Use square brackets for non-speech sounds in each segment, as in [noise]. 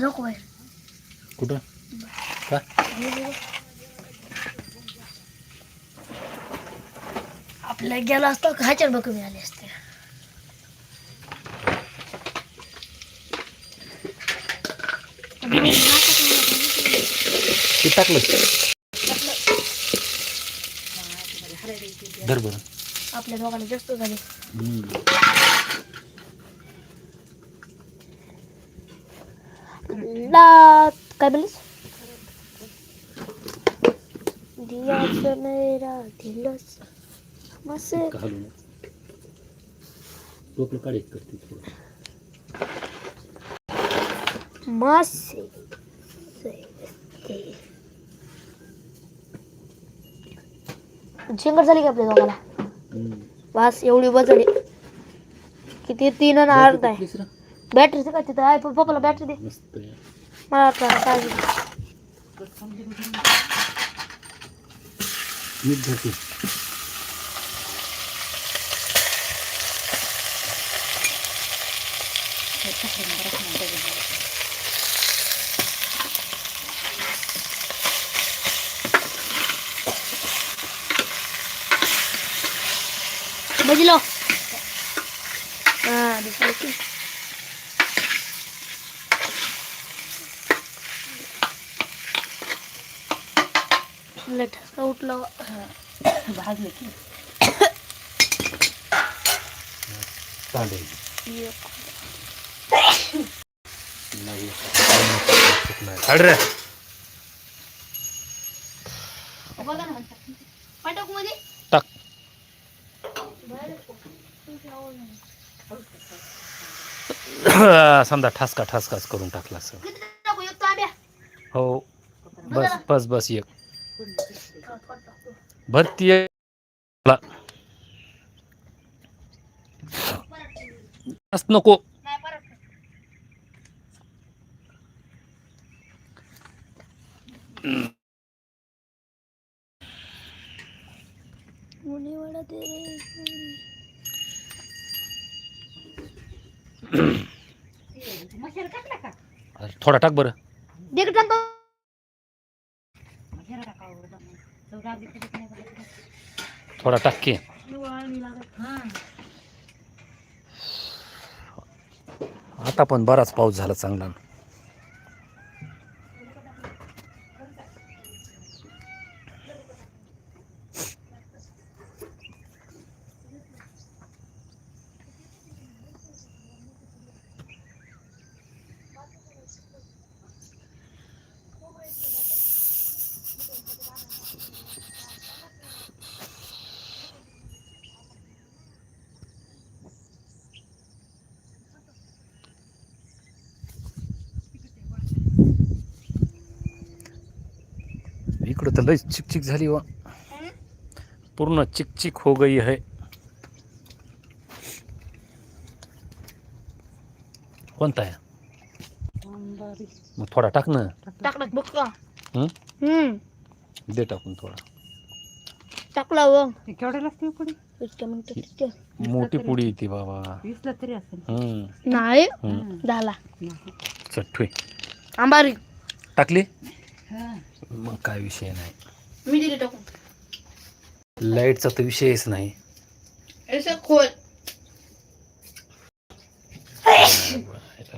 नको बाहेर. कुठं? का? आपल्याला गेला असता ह्याच्यात बघ कमी आले असते. ते टाकलं. धर बरं. आपल्या दोघांना जास्त झाले. काय मेरा दिलस मस्त घालून करते थोडं झिंगट झाली का आपल्या दोघाला हम्म. बस एवढी बजली किती तीन आणि अर्धा आहे कुठलीच रे? बॅटरीचं का तिथं आहे पप्पाला बॅटरी दे मस्त आहे. मला वाटलं काय मीठ धरते बजलो हा की. लेट उठलं रे. पाठकमध्ये? टाक. समजा ठसका ठसकाच करून टाकला तांब्या. हो. बस बस बस एक. भरती नको. थोडा टाक बरं देख टाकतो थोडा टाक. आता पण बराच पाऊस झाला चांगला. इकडं तर लई चिकचिक झाली व. पूर्ण चिकचिक हो गई है. कोणता आहे? मग थोडा टाक ना. टाकला बघ का. हं? हम्म. दे टाकून थोडा. टाकला व केवढ्याला असते पुढे? इतक्या मिनिटं मोठी पुडी येते बाबा. वीसला तरी असेल. हम्म नाही. हम्म. झाला चट्टू आंबारी. टाकली? मग काय विषय नाही. मी दिली टाकून. लाईटचा तर विषयच नाही. असं खोल.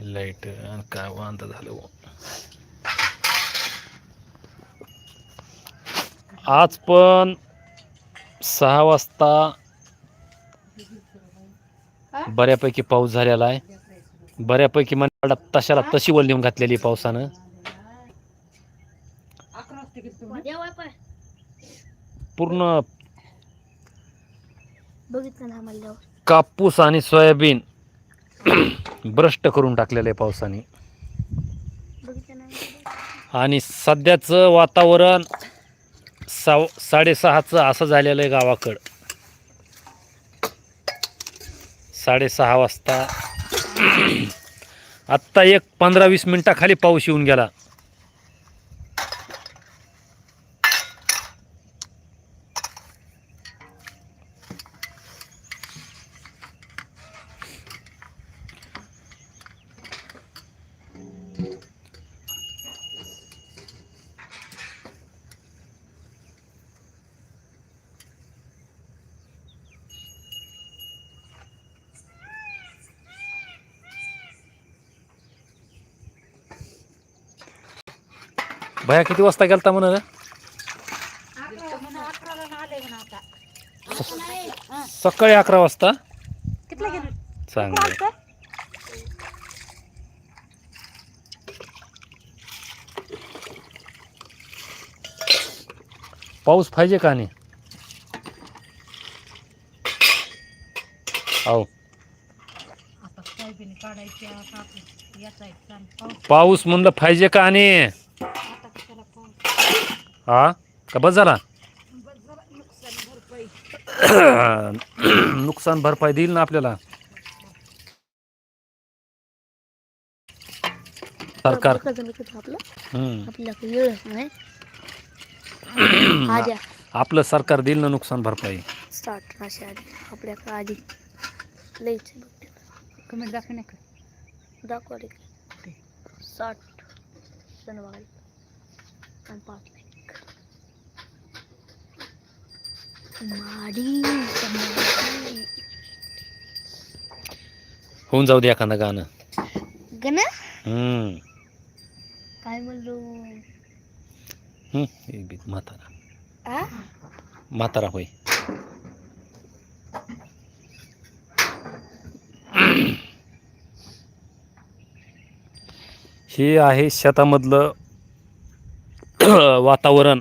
लाइट काय वांद झालं बुवा. आज पण सहा वाजता बऱ्यापैकी पाऊस झालेला आहे. बऱ्यापैकी मला तशाला तशी वर लिहून घातलेली आहे पावसानं अकरा वाजता किती तुम्ही पूर्ण बघितलं ना आम्हाला कापूस आणि सोयाबीन [clears throat] भ्रष्ट करून टाकलेलं आहे पावसाने. आणि सध्याचं वातावरण साव साडेसहाचं असं झालेलं आहे गावाकडं. साडेसहा वाजता. [clears throat] आत्ता एक पंधरा वीस मिनटाखाली पाऊस येऊन गेला. भया किती वाजता गेलता म्हणा सकाळी अकरा वाजता? चांगलं. पाऊस पाहिजे का नाही हो पाऊस म्हणलं पाहिजे का आणि? हा? का बस झाला? नुकसान [coughs] भरपाई नुकसान भरपाई देईल ना आपल्याला? सरकार. [coughs] आपलं सरकार देईल ना नुकसान भरपाई. आधी. कमेंट दाखव नाही साठ आणि पाच लाईक माडी माडी. होऊन जाऊ दे एखादं गाणं. गण? हम्म. काय म्हणलो हम्म. हे बी म्हातारा. आ? म्हातारा होय. हे आहे शेतामधलं वातावरण.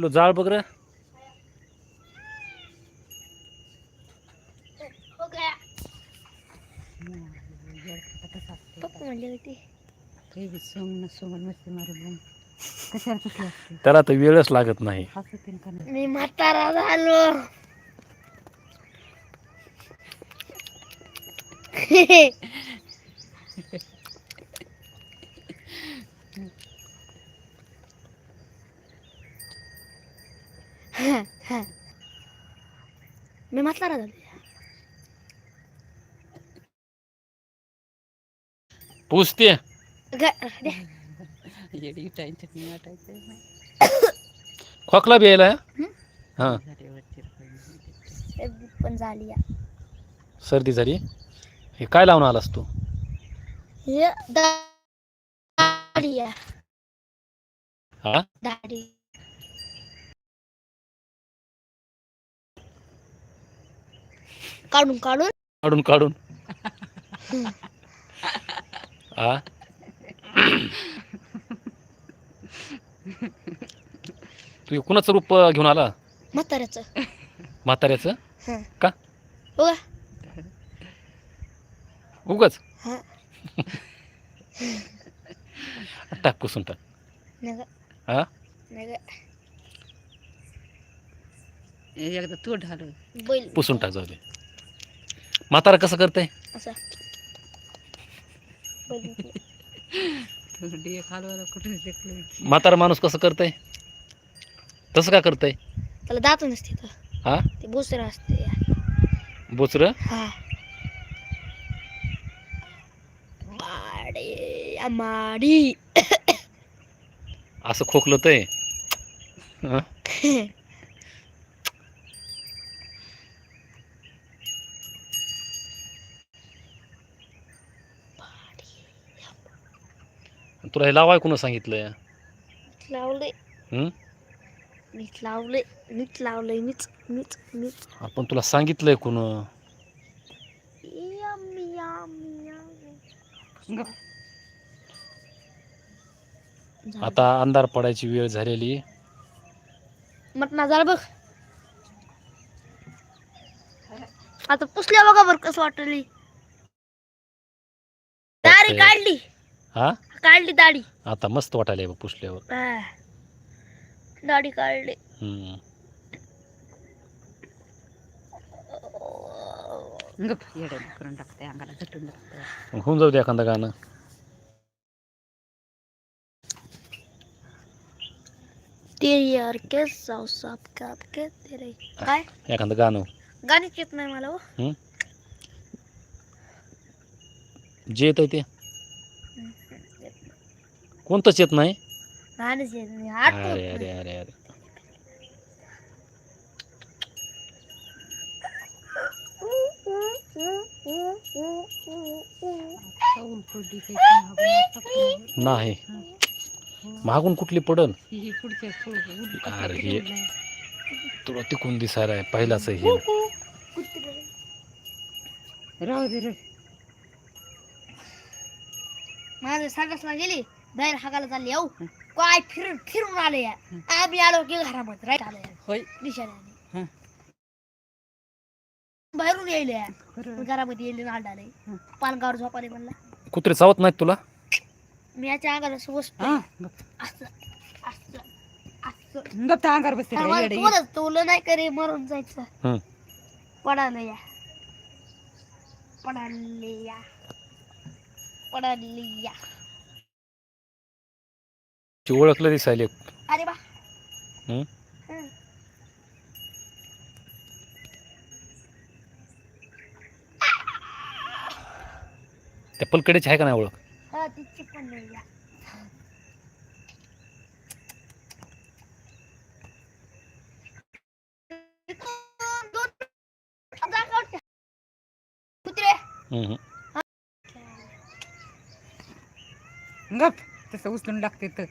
पिलो जाळ बघ त्याला तर वेळच लागत नाही नाही. मी म्हातारा झालो. [laughs] मी म्हातारा झालो पुसते खोकला बी यायला हा पण झाली या. सर्दी झाली? हे काय लावून आलास तू? हे दाढी या. हा? दाढी. काढून काढून. काढून काढून. हा तू कुणाचं रूप घेऊन आला? म्हाताऱ्याचं. म्हाताऱ्याचं? हं. का? का? उगच? हं. टाक पुसून टाक. हा. एकदा तू ढाल. बैल. पुसून टाक जाऊ दे. म्हातारा कसं करते असा. म्हातारा माणूस कसं करतंय? तसं का करतंय? त्याला दात नसते तर हा? ते भुसरा असते. बोचर? हा. माडी माडी असं खोकलं ते [laughs] तुला हे लावाय कुणा सांगितलं लावलंय. हं? मीच लावलंय. मीच लावलंय. मीच मीच मीच. आपण तुला सांगितलंय कुण? Yummy, yummy, yummy. झालं. आता अंधार पडायची वेळ झालेली. मटणा झालं बघ. आता पुसल्या बघा बरं कसं वाटली. काढली. हा? काढली दाढी. आता मस्त वाटायला बघ पुसल्यावर. हा. दाढी काढली. हम्म. गप येडं करून टाकते अंगाला झटून टाकते मग होऊन जाऊ दे एखादं गाणं. तेरी यार के साव साप काप के तेरे. काय? एखादं गाणं. गाणीच येत नाही मला हो. हं? जे येत आहे ते. कोणतंच येत नाही? गाणीच येत नाही. अरे अरे. अरे अरे. पडली. नाही. मागून कुठली पडन? ही पुढच्या अरे हे तुला तिकून दिसायला आहे. पहिलाच हे. राहू दे रे माझं संडासला गेली? बाहेर हागायला चालली अहो. काय फिरून फिरून आले. या आम्ही आलो की घरामध्ये राईट? आलो या होय दिशाने हं. बाहेरून यायले. या. घरामध्ये येईल आले हं. पालगावर झोपाले म्हणला. कुत्रे चावत नाहीत तुला? मी याच्या अंगाला सुवस्त हा, गप. असं बसते. रे, येडं. तोलं नाही करे मरून जायचं. हं. पडाले या. पडाले या. पडाले या. ती ओळखलं दिसायले अरे बा हं? हं. त्या पलकडेची आहे का नाही ओळख? हा तिची पण नाही या. कुत्रे. हं, हं. गप तसं उचलून लागते तर.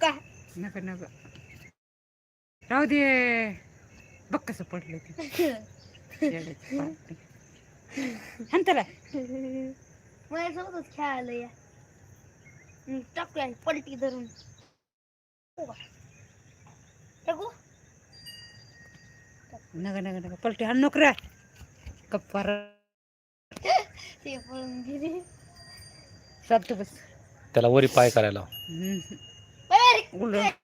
का नका नका. राहू दे. बघ कसं पडलं ते. त्याला. माझ्यासोबतच खेळायला या. हं, टाकूया पलटी धरून. हो? टाकू? नका नका नका. पलटी हाण नोकऱ्या. कप्पार [laughs] ते पळून गेले. चालतं बस. त्याला वरी पाय करायला हम्म. बाहेर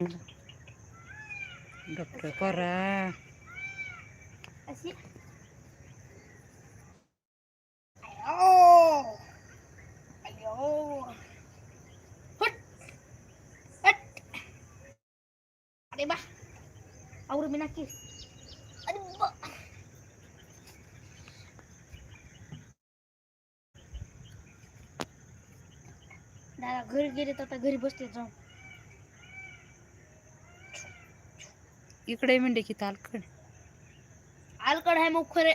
उलट गप्प करा अशी अयो अयो हट हट अरे बा आवरू मी नक्की अरे बा दादा घरी गेले तर आता घरी बसते जाऊन इकडे म्हणजे की तालकड आलकड. आहे मग खरे.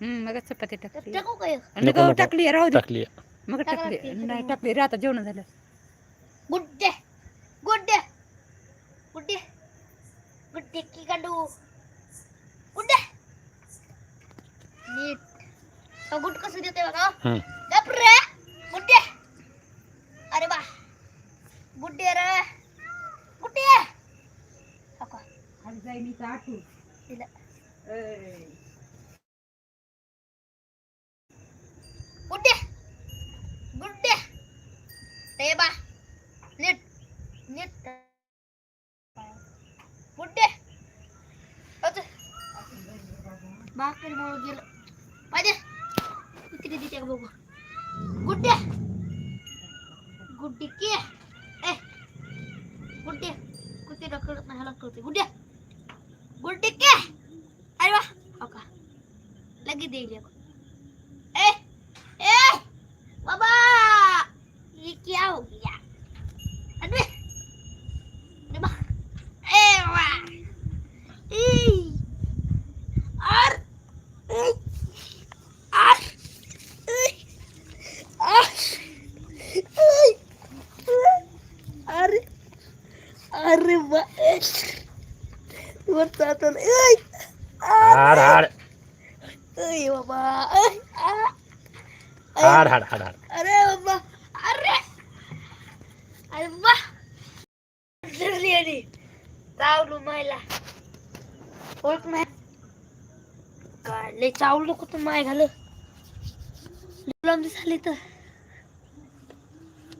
मग चपाती टाकली. टाकू काय आणि नको, गहू. टाकली राहू दे. टाकली. मग टाका टाकली. नाही टाकली. रे आता जेवण झालं. गुड्डे गुड्डे गुड्डे की काढू गुड्डे नीट अहो, गुड कसं देते बघा हं. गप रे गुड्डे अरे बा गुड्डे रे गुड्डे हो का? दिलं. गुड्डे गुड्डे रे बा नीट नीट गुड्डे अरे भाकरी मळ गेलं पाहिजे किती किती त्या बघू गुड्डे गुड्डे की ए गुड्डे कुठे रखडत नाही ह्याला कळते गुड्डे गुड्डे के अरे वा हो का लगेच देईल एक. ए ए बाबा ये क्या हो गया अरे अरे बा ए बाबा ई आर ई, आर ई, आर ई, अरे अरे बा वर जातो ऐ. हाड हाड. ऐ बाबा. हाड हाड हाड हाड. अरे बाबा. अरे. अरे बा धरली आली चावलो मायला. ओळख नाही काय लय चावलं माय घाल. गुलाम झाली तर.